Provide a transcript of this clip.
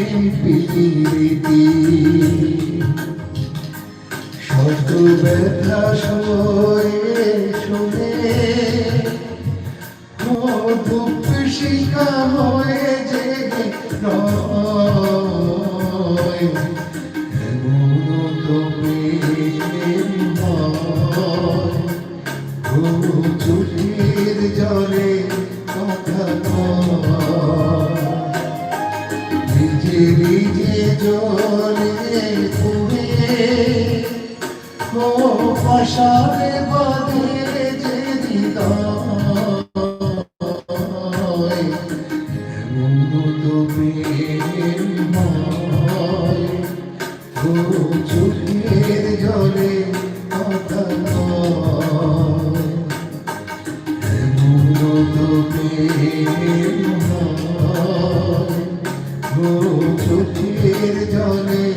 পিরিতি শত ব্যথা সয়ে শুনে দুঃখ হয়ে জেগে জলে কথা নিজে জলে পুড়ে ও পাশারে বাঁধে যে হৃদয়। এমন তো প্রেম নয় ও চোখের জলে